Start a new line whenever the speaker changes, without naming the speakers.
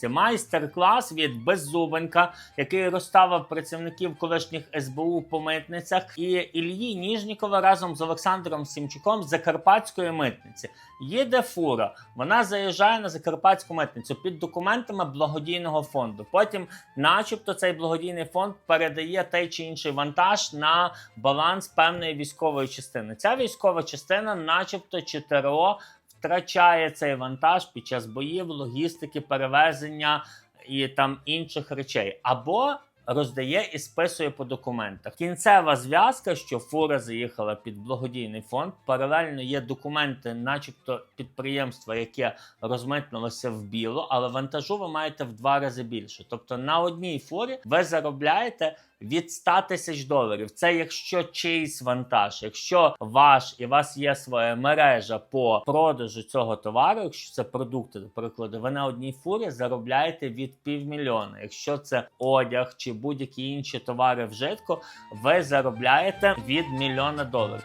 Це майстер-клас від Беззубенка, який розставив працівників колишніх СБУ по митницях, і Ільї Ніжнікова разом з Олександром Сімчуком з Закарпатської митниці. Їде фура, вона заїжджає на Закарпатську митницю під документами благодійного фонду. Потім, начебто, цей благодійний фонд передає той чи інший вантаж на баланс певної військової частини. Ця військова частина, начебто, чи ТРО втрачає цей вантаж під час боїв, логістики, перевезення і там інших речей, або роздає і списує по документах. Кінцева зв'язка, що фура заїхала під благодійний фонд. Паралельно є документи, начебто підприємства, яке розмитнулося в біло, але вантажу ви маєте в два рази більше. Тобто на одній фурі ви заробляєте. Від 100 тисяч доларів. Це якщо чийсь вантаж, якщо ваш і у вас є своя мережа по продажу цього товару, якщо це продукти, до прикладу, ви на одній фурі заробляєте від півмільйона. Якщо це одяг чи будь-які інші товари вжитку, ви заробляєте від мільйона доларів.